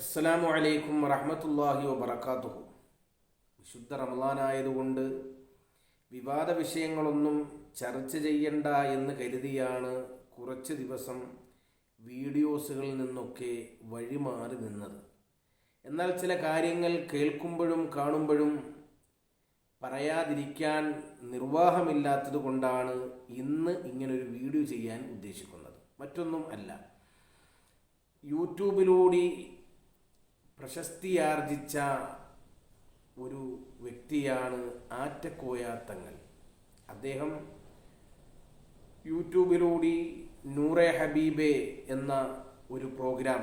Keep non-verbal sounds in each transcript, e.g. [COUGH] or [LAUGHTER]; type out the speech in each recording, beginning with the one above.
അസ്സലാമു അലൈക്കും വറഹമത്തല്ലാഹി വബർക്കാത്തുഹു വിശുദ്ധ റമദാനായതുകൊണ്ട് വിവാദ വിഷയങ്ങളൊന്നും ചർച്ച ചെയ്യണ്ട എന്ന് കരുതിയാണ് കുറച്ച് ദിവസം വീഡിയോസുകളിൽ നിന്നൊക്കെ വഴിമാറി നിന്നത്. എന്നാൽ ചില കാര്യങ്ങൾ കേൾക്കുമ്പോഴും കാണുമ്പോഴും പറയാതിരിക്കാൻ നിർവാഹമില്ലാത്തത് കൊണ്ടാണ് ഇന്ന് ഇങ്ങനൊരു വീഡിയോ ചെയ്യാൻ ഉദ്ദേശിക്കുന്നത്. മറ്റൊന്നും അല്ല. യൂട്യൂബിലൂടെ പ്രശസ്തിയാർജിച്ച ഒരു വ്യക്തിയാണ് ആറ്റക്കോയാത്തങ്ങൾ അദ്ദേഹം യൂട്യൂബിലൂടെ നൂറെ ഹബീബെ എന്ന ഒരു പ്രോഗ്രാം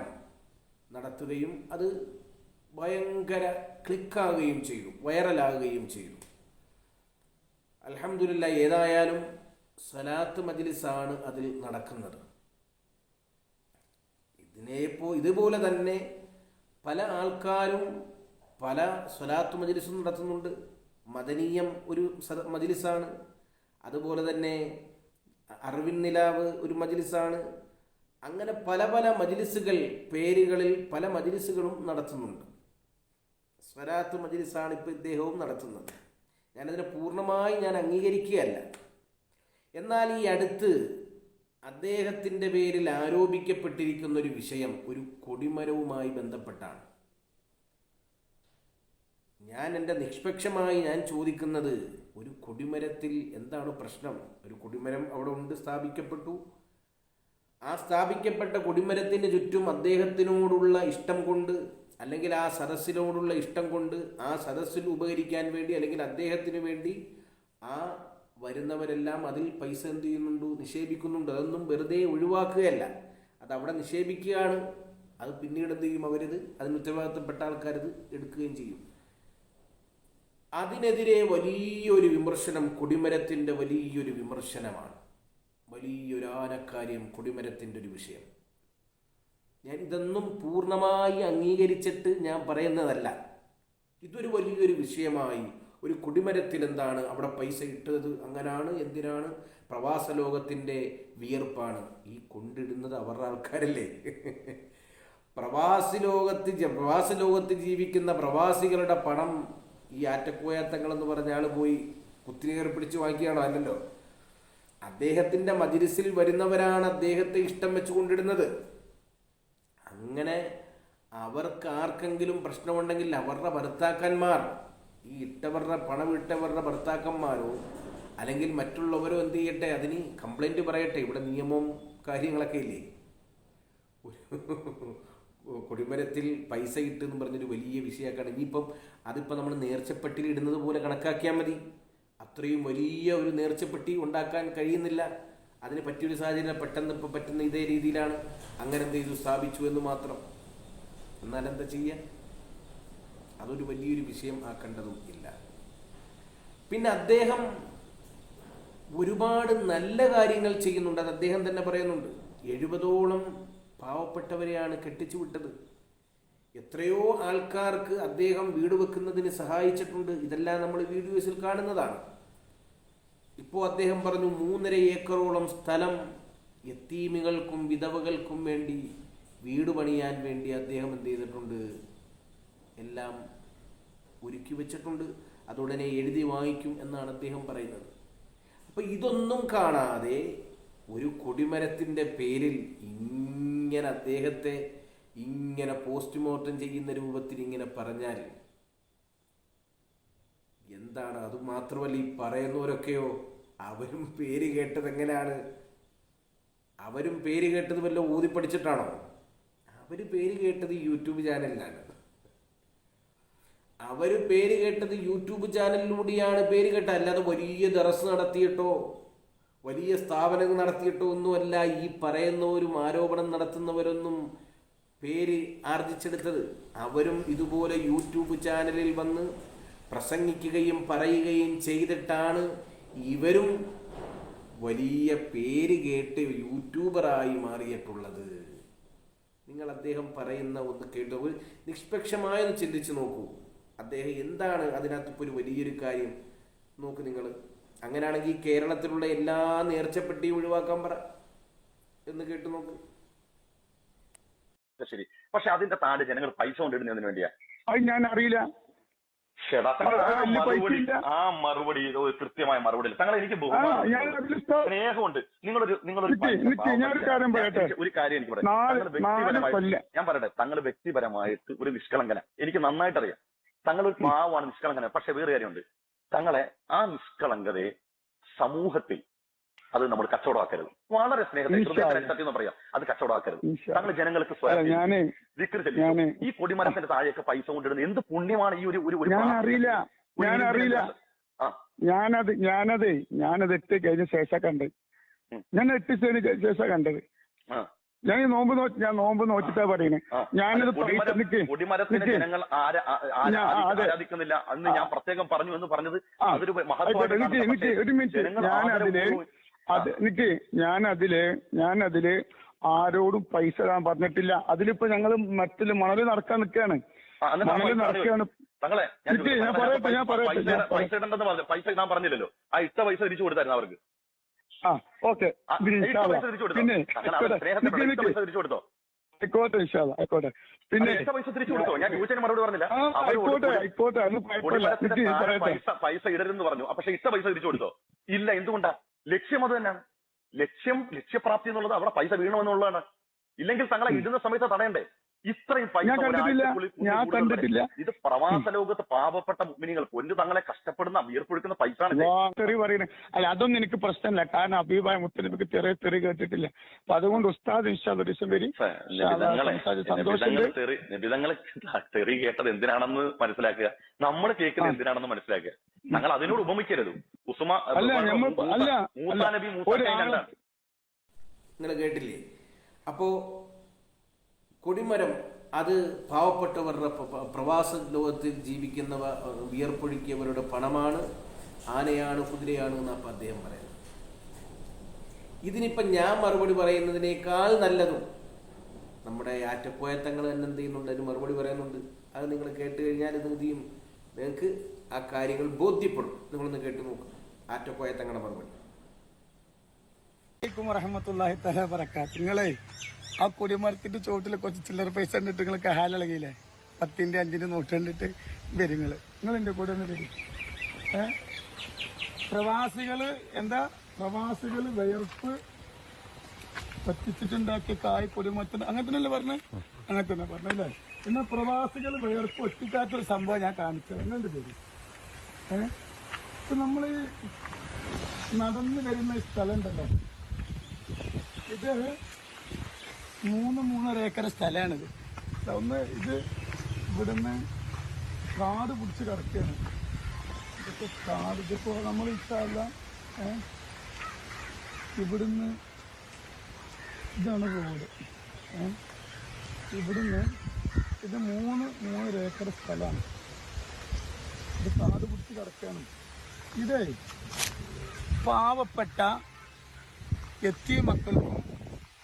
നടത്തുകയും അത് ഭയങ്കര ക്ലിക്കാവുകയും ചെയ്തു വൈറലാകുകയും ചെയ്തു. അലഹമില്ല ഏതായാലും സലാത്ത് മജ്ലിസാണ് അതിൽ നടക്കുന്നത്. ഇതിനെപ്പോ ഇതുപോലെ തന്നെ പല ആൾക്കാരും പല സ്വലാത്ത് മജിലിസും നടത്തുന്നുണ്ട്. മദനീയം ഒരു മജിലിസാണ്. അതുപോലെ തന്നെ അറിവിൻ നിലാവ് ഒരു മജിലിസാണ്. അങ്ങനെ പല പല മജിലിസുകൾ പേരുകളിൽ പല മജിലിസുകളും നടത്തുന്നുണ്ട്. സ്വലാത്ത് മജിലിസാണ് ഇപ്പോൾ ഇദ്ദേഹവും നടത്തുന്നത്. ഞാനതിനെ പൂർണമായി ഞാൻ അംഗീകരിക്കുകയല്ല. എന്നാൽ ഈ അടുത്ത് അദ്ദേഹത്തിന്റെ പേരിൽ ആരോപിക്കപ്പെട്ടിരിക്കുന്ന ഒരു വിഷയം ഒരു കൊടിമരവുമായി ബന്ധപ്പെട്ടാണ്. ഞാൻ എന്റെ നിഷ്പക്ഷമായി ഞാൻ ചോദിക്കുന്നത് ഒരു കൊടിമരത്തിൽ എന്താണ് പ്രശ്നം? ഒരു കൊടിമരം അവിടെ ഉണ്ട് സ്ഥാപിക്കപ്പെട്ടു. ആ സ്ഥാപിക്കപ്പെട്ട കൊടിമരത്തിന് ചുറ്റും അദ്ദേഹത്തിനോടുള്ള ഇഷ്ടം കൊണ്ട് അല്ലെങ്കിൽ ആ സദസ്സിനോടുള്ള ഇഷ്ടം കൊണ്ട് ആ സദസ്സിൽ ഉപകരിക്കാൻ വേണ്ടി അല്ലെങ്കിൽ അദ്ദേഹത്തിന് വേണ്ടി ആ വരുന്നവരെല്ലാം അതിൽ പൈസ എന്ത് ചെയ്യുന്നുണ്ട്? നിക്ഷേപിക്കുന്നുണ്ട്. അതൊന്നും വെറുതെ ഒഴിവാക്കുകയല്ല. അത് അവിടെ നിക്ഷേപിക്കുകയാണ്. അത് പിന്നീട് എന്ത് ചെയ്യും അവരിത്? അതിന് ഉത്തരവാദിത്തപ്പെട്ട ആൾക്കാരത് എടുക്കുകയും ചെയ്യും. അതിനെതിരെ വലിയൊരു വിമർശനം കൊടിമരത്തിന്റെ വലിയൊരു വിമർശനമാണ്. വലിയൊരു ആനക്കാര്യം കൊടിമരത്തിന്റെ ഒരു വിഷയം. ഞാൻ ഇതൊന്നും പൂർണമായി അംഗീകരിച്ചിട്ട് ഞാൻ പറയുന്നതല്ല. ഇതൊരു വലിയൊരു വിഷയമായി ഒരു കുടിമരത്തിൽ എന്താണ് അവിടെ പൈസ ഇട്ടത്? അങ്ങനാണ്? എന്തിനാണ്? പ്രവാസ ലോകത്തിന്റെ വിയർപ്പാണ്. ഈ കൊണ്ടിടുന്നത് അവരുടെ ആൾക്കാരല്ലേ? പ്രവാസി ലോകത്ത് പ്രവാസ ലോകത്ത് ജീവിക്കുന്ന പ്രവാസികളുടെ പണം ഈ ആറ്റക്കോയാത്തങ്ങളെന്ന് പറഞ്ഞ ആൾ പോയി കുത്തിനേറി പിടിച്ച് വാങ്ങിക്കുകയാണോ? അല്ലല്ലോ. അദ്ദേഹത്തിന്റെ മജിരിസിൽ വരുന്നവരാണ് അദ്ദേഹത്തെ ഇഷ്ടം വെച്ച് കൊണ്ടിടുന്നത്. അങ്ങനെ അവർക്ക് ആർക്കെങ്കിലും പ്രശ്നമുണ്ടെങ്കിൽ അവരുടെ ഭർത്താക്കന്മാർ ഈ ഇട്ടവരുടെ പണം ഇട്ടവരുടെ ഭർത്താക്കന്മാരോ അല്ലെങ്കിൽ മറ്റുള്ളവരോ എന്ത് ചെയ്യട്ടെ? അതിന് കംപ്ലൈന്റ് പറയട്ടെ. ഇവിടെ നിയമവും കാര്യങ്ങളൊക്കെ ഇല്ലേ? [LAUGHS] കൊടിമരത്തിൽ പൈസ ഇട്ടെന്ന് പറഞ്ഞൊരു വലിയ വിഷയമാക്കാണ് ഇനിയിപ്പം അതിപ്പോൾ നമ്മൾ നേർച്ചപ്പെട്ടിൽ ഇടുന്നത് പോലെ കണക്കാക്കിയാൽ മതി. അത്രയും വലിയ ഒരു നേർച്ചപ്പെട്ടി ഉണ്ടാക്കാൻ കഴിയുന്നില്ല. അതിന് പറ്റിയൊരു സാഹചര്യം പെട്ടെന്ന് ഇപ്പം പറ്റുന്ന ഇതേ രീതിയിലാണ്. അങ്ങനെ എന്ത് ചെയ്തു? സ്ഥാപിച്ചു എന്ന് മാത്രം. എന്നാൽ എന്താ ചെയ്യുക? അതൊരു വലിയൊരു വിഷയം ആക്കേണ്ടതും ഇല്ല. പിന്നെ അദ്ദേഹം ഒരുപാട് നല്ല കാര്യങ്ങൾ ചെയ്യുന്നുണ്ട്. അത് അദ്ദേഹം തന്നെ പറയുന്നുണ്ട്. എഴുപതോളം പാവപ്പെട്ടവരെയാണ് കെട്ടിച്ചു വിട്ടത്. എത്രയോ ആൾക്കാർക്ക് അദ്ദേഹം വീട് വെക്കുന്നതിന് സഹായിച്ചിട്ടുണ്ട്. ഇതെല്ലാം നമ്മൾ വീഡിയോസിൽ കാണുന്നതാണ്. ഇപ്പോൾ അദ്ദേഹം പറഞ്ഞു മൂന്നര ഏക്കറോളം സ്ഥലം എത്തീമികൾക്കും വിധവകൾക്കും വേണ്ടി വീട് പണിയാൻ വേണ്ടി അദ്ദേഹം എന്ത് ചെയ്തിട്ടുണ്ട്? എല്ലാം ഒരുക്കി വെച്ചിട്ടുണ്ട്. അതുടനെ എഴുതി വാങ്ങിക്കും എന്നാണ് അദ്ദേഹം പറയുന്നത്. അപ്പൊ ഇതൊന്നും കാണാതെ ഒരു കൊടിമരത്തിന്റെ പേരിൽ ഇങ്ങനെ അദ്ദേഹത്തെ ഇങ്ങനെ പോസ്റ്റ്മോർട്ടം ചെയ്യുന്ന രൂപത്തിൽ ഇങ്ങനെ പറഞ്ഞാൽ എന്താണ്? അത് മാത്രമല്ല ഈ പറയുന്നവരൊക്കെയോ? അവരും പേര് കേട്ടത് എങ്ങനെയാണ്? അവരും പേര് കേട്ടത് വല്ല ഊതി പഠിച്ചിട്ടാണോ അവർ പേര് കേട്ടത് യൂട്യൂബ് ചാനലിലാണ്. അവർ പേര് കേട്ടത് യൂട്യൂബ് ചാനലിലൂടെയാണ് പേര് കേട്ടത്. അല്ലാതെ വലിയ ദറസ് നടത്തിയിട്ടോ വലിയ സ്ഥാപനങ്ങൾ നടത്തിയിട്ടോ ഒന്നുമല്ല ഈ പറയുന്നവരും ആരോപണം നടത്തുന്നവരൊന്നും പേര് ആർജിച്ചെടുത്തത്. അവരും ഇതുപോലെ യൂട്യൂബ് ചാനലിൽ വന്ന് പ്രസംഗിക്കുകയും പറയുകയും ചെയ്തിട്ടാണ് ഇവരും വലിയ പേര് കേട്ട് യൂട്യൂബറായി മാറിയിട്ടുള്ളത്. നിങ്ങൾ അദ്ദേഹം പറയുന്ന ഒന്ന് കേട്ടു. നിഷ്പക്ഷമായൊന്ന് ചിന്തിച്ചു നോക്കൂ. അദ്ദേഹം എന്താണ് അതിനകത്ത് ഇപ്പോൾ ഒരു വലിയൊരു കാര്യം? നോക്ക് നിങ്ങൾ അങ്ങനെയാണെങ്കിൽ കേരളത്തിലുള്ള എല്ലാ നേർച്ചപ്പെട്ടിയും ഒഴിവാക്കാൻ പറ. എന്ന് കേട്ടു നോക്ക്. ശരി. പക്ഷെ അതിന്റെ താഴെ ജനങ്ങൾ പൈസ കൊണ്ടിടുന്നതിന് വേണ്ടിയാ? അത് ഞാൻ അറിയില്ല. മറുപടി പൈസയില്ല. ആ മറുപടി ഒരു കൃത്യമായ മറുപടി തങ്ങൾ എനിക്ക് സ്നേഹമുണ്ട്. നിങ്ങളൊരു നിങ്ങളൊരു. ഒരു കാര്യം എനിക്ക് പറയാം. ഞാൻ പറയട്ടെ തങ്ങൾ വ്യക്തിപരമായിട്ട് ഒരു നിഷ്കളങ്കന. എനിക്ക് നന്നായിട്ട് അറിയാം തങ്ങൾ ഒരു പാവമാണ് നിഷ്കളങ്കന. പക്ഷെ വേറെ കാര്യമുണ്ട്. തങ്ങളെ ആ നിഷ്കളങ്കതയെ സമൂഹത്തിൽ അത് നമ്മൾ കച്ചവടമാക്കരുത്. വളരെ സ്നേഹത്തെ ഇൻഷാ ഹൃദയത്തിൽ അല്ലാ. സത്യം പറയാം. അത് കച്ചവടമാക്കരുത്. തങ്ങൾ ജനങ്ങൾക്ക് സ്വയം. ഞാൻ ഈ കൊടിമരത്തിന്റെ താഴെയൊക്കെ പൈസ കൊണ്ടിടുന്നത് എന്ത് പുണ്യമാണ് ഈ ഒരു ഒരു അറിയില്ല ഞാൻ അറിയില്ല ഞാനത് ഞാനത് ഞാനത് എട്ട് കഴിഞ്ഞ ശേഷം കണ്ടത്. ഞാൻ എട്ട് ശേഷം കണ്ടത്. ആ. ഞാൻ ഈ നോമ്പ് നോ ഞാൻ നോമ്പ് നോക്കിട്ടാ പറയണേ. ആ. ഞാനിത് എനിക്ക് നിക്ക്. ജനങ്ങൾ. ആരാധിക്കുന്നില്ല അന്ന് ഞാൻ പ്രത്യേകം പറഞ്ഞു എന്ന് പറഞ്ഞത് അതൊരു മഹത്വമായിട്ട് ഒരു മിനിറ്റ്. ഞാൻ അതിൽ അത് നിക്ക് ഞാൻ അതിൽ ഞാൻ അതിൽ ആരോടും പൈസ തരാൻ പറഞ്ഞിട്ടില്ല. അതിലിപ്പോ ഞങ്ങൾ മറ്റിൽ മണൽ നടക്കാൻ ആ മണൽ നടക്കുകയാണ് തങ്ങളെ ഞാൻ പറയട്ടെ, ഞാൻ പറയട്ടെ, പൈസ ഇടണ്ടെന്ന് പറഞ്ഞു പൈസ ഞാൻ പറഞ്ഞില്ലല്ലോ. ആ ഇട്ട പൈസ തിരിച്ചു കൊടുത്തായിരുന്നു അവർക്ക്. ആ ഓക്കെ. പിന്നെ ആയിക്കോട്ടെ. ആയിക്കോട്ടെ പിന്നെ പൈസ ആയിക്കോട്ടെ ആയിക്കോട്ടെ. അത് കുഴപ്പമില്ല. ഇടരുതെന്ന് പറഞ്ഞു. പക്ഷെ ഇട്ട പൈസ തിരിച്ചു കൊടുത്തോ? ഇല്ല എന്തുകൊണ്ടാ? ലക്ഷ്യം അത് തന്നെയാണ്. ലക്ഷ്യം ലക്ഷ്യപ്രാപ്തി എന്നുള്ളത് അവിടെ പൈസ വീണമെന്നുള്ളതാണ് ഇല്ലെങ്കിൽ തങ്ങളെ ഇടുന്ന സമയത്ത് തടയണ്ടേ? ഇത്രയും പൈസ ഞാൻ കണ്ടിട്ടില്ല. ഞാൻ കണ്ടിട്ടില്ല. ഇത് പ്രവാസ ലോകത്ത് പാവപ്പെട്ട മുഗ്മിനികൾ പൊന്നു തങ്ങളെ കഷ്ടപ്പെടുന്ന വിയർപ്പൊഴുക്കുന്ന പൈസ പറയുന്നത് തെറി അല്ല അതൊന്നും എനിക്ക് പ്രശ്നമില്ല. കാരണം അഭിപ്രായ മുത്തലിപ്പിക്ക് ചെറിയ തെറി കേട്ടിട്ടില്ല. അപ്പൊ അതുകൊണ്ട് ഉസ്താദ് ഇൻഷാദ് ഡിസം വരി. നിബിതങ്ങളെ തെറി തെറി കേട്ടത് എന്തിനാണെന്ന് മനസ്സിലാക്കുക. നമ്മൾ കേൾക്കുന്നത് എന്തിനാണെന്ന് മനസ്സിലാക്കുക. ഞങ്ങൾ അതിനോട് ഉപമിക്കരുത്. ഉസുമ അല്ല, ഞമ്മ- അല്ല, മൂസാ നബി മൂസാ നിങ്ങൾ കേട്ടില്ലേ? അപ്പോ കൊടിമരം അത് പാവപ്പെട്ടവരുടെ പ്രവാസ ലോകത്തിൽ ജീവിക്കുന്നവ വിയർപ്പൊഴുക്കിയവരുടെ പണമാണ് ആനയാണ് കുതിരയാണ് എന്ന് അപ്പം അദ്ദേഹം പറയുന്നത്. ഇതിനിപ്പം ഞാൻ മറുപടി പറയുന്നതിനേക്കാൾ നല്ലതും നമ്മുടെ ആറ്റപ്പോയത്തങ്ങൾ തന്നെ എന്ത് ചെയ്യുന്നുണ്ട്? അതിന് മറുപടി പറയുന്നുണ്ട്. അത് നിങ്ങൾ കേട്ട് കഴിഞ്ഞാൽ ഇത് എന്ത് ചെയ്യും? നിങ്ങൾക്ക് ആ കാര്യങ്ങൾ ബോധ്യപ്പെടും. നിങ്ങളൊന്ന് കേട്ട് നോക്കും. ആറ്റപ്പോയത്തങ്ങളുടെ മറുപടി. വറഹമത്തല്ലാഹി തല പറക്കാ നിങ്ങളെ ആ കൊടിമരത്തിന്റെ ചോട്ടിൽ കുറച്ച് ചില്ലറ പൈസ കണ്ടിട്ട് നിങ്ങൾ കഹാലിളകിയില്ലേ പത്തിന്റെ അഞ്ചിന്റെ നോട്ട് കണ്ടിട്ട് വരും നിങ്ങൾ നിങ്ങൾ എന്റെ കൂടെ ഒന്ന് വരും. പ്രവാസികൾ എന്താ? പ്രവാസികൾ വിയർപ്പ് പറ്റിച്ചിട്ടുണ്ടാക്കിയ കായ് കൊടിമരത്തിന് അങ്ങനെ തന്നെയല്ലേ പറഞ്ഞത് അങ്ങനെ തന്നെ പറഞ്ഞല്ലേ പിന്നെ പ്രവാസികൾ വിയർപ്പ് ഒറ്റിക്കാത്തൊരു സംഭവം ഞാൻ കാണിച്ചത്. എങ്ങനെ പേര് ഏഹ് ഇപ്പൊ നമ്മൾ നടന്നു വരുന്ന സ്ഥലം ഉണ്ടല്ലോ. ഇത് മൂന്ന് മൂന്നര ഏക്കർ സ്ഥലമാണിത്. ഒന്ന് ഇത് ഇവിടുന്ന് കാട് പിടിച്ച് കിടക്കുകയാണ്. ഇതൊക്കെ കാട് ഇതിപ്പോ നമ്മൾ ഇഷ്ടമല്ല ഇവിടുന്ന് ഇതാണ് റോഡ്? ഇവിടുന്ന് ഇത് മൂന്ന് മൂന്നര ഏക്കർ സ്ഥലമാണ്. ഇത് കാട് പിടിച്ച് കിടക്കുകയാണ്. ഇതേ പാവപ്പെട്ട എത്തിയ മക്കൾക്കും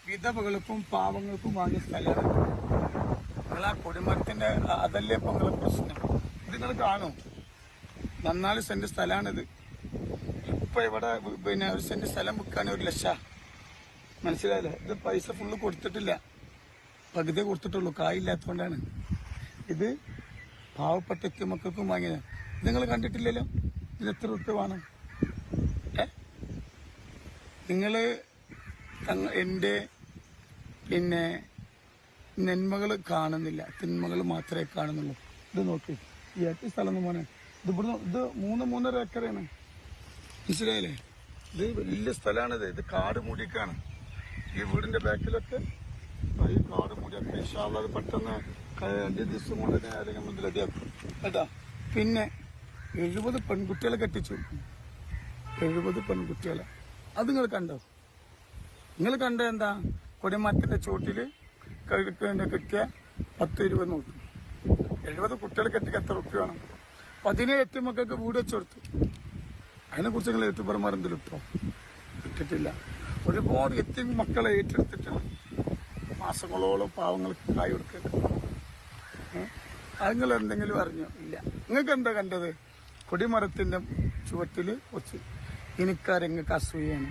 വിധവകൾക്കും പാവങ്ങൾക്കും വാങ്ങിയ സ്ഥലമാണ് നിങ്ങൾ ആ കൊടിമരത്തിന്റെ അതല്ലേ ഇപ്പൊ നിങ്ങളെ പ്രശ്നം? ഇത് നിങ്ങൾ കാണും? നന്നാൽ സെന്റ് സ്ഥലമാണിത് ഇപ്പൊ ഇവിടെ പിന്നെ ഒരു സെന്റ് സ്ഥലം വിൽക്കാൻ ഒരു ലക്ഷ. മനസ്സിലായില്ലേ? ഇത് പൈസ ഫുള്ള് കൊടുത്തിട്ടില്ല. പകുതി കൊടുത്തിട്ടുള്ളൂ. കായില്ലാത്തതുകൊണ്ടാണ്. ഇത് പാവപ്പെട്ട മക്കൾക്കും വാങ്ങിയത്. നിങ്ങൾ കണ്ടിട്ടില്ലല്ലോ? ഇത് എത്ര റുപ്യ വേണം നിങ്ങൾ എന്റെ എന്റെ പിന്നെ നന്മകൾ കാണുന്നില്ല. തിന്മകൾ മാത്രമേ കാണുന്നുള്ളൂ. ഇത് നോക്കി. ഈ അറ്റ സ്ഥലം എന്ന് പറഞ്ഞാൽ ഇത് ഇവിടുന്ന് ഇത് മൂന്ന് മൂന്നര ഏക്കറാണ്. മനസ്സിലായില്ലേ? ഇത് വലിയ സ്ഥലമാണിത് ഇത് കാട് മൂടിക്കാണ്. ഈ വീടിന്റെ ബാക്കിലൊക്കെ ഈ കാട് മൂടിയൊക്കെ ഇഷ്ടമുള്ളത് പെട്ടെന്ന് രണ്ട് ദിവസം കൊണ്ട് തന്നെ ആരെങ്കിലും മുതൽ റെഡിയാക്കും. കേട്ടാ? പിന്നെ എഴുപത് പെൺകുട്ടികളെ കെട്ടിച്ചു. എഴുപത് പെൺകുട്ടികളെ. അത് നിങ്ങൾ കണ്ടോ? നിങ്ങൾ കണ്ടോ എന്താ? കൊടിമരത്തിന്റെ ചോട്ടിൽ ചോട്ടിൽ കിട്ടിയ പത്ത് ഇരുപത് നോക്കി എഴുപത് കുട്ടികൾ കെട്ടിക്ക് എത്ര റുപ്യ വേണം പതിനേഴ് എത്തി മക്കൾക്ക് വീട് വെച്ച് കൊടുത്തു. അതിനെ കുറിച്ച് നിങ്ങൾ യൂട്യൂബർമാർ എന്തെങ്കിലും ഇട്ടോ? കിട്ടിട്ടില്ല ഒരുപാട് എത്തി മക്കളെ ഏറ്റെടുത്തിട്ടില്ല മാസങ്ങളോളം പാവങ്ങൾക്ക് കായ് കൊടുക്കുന്നു അത് എന്തെങ്കിലും അറിഞ്ഞോ? ഇല്ല. നിങ്ങൾക്ക് എന്താ കണ്ടത്? കൊടിമരത്തിന്റെ ചുവട്ടിൽ വെച്ച്. എനിക്കാരെങ്ങൾക്ക് അസൂയാണ്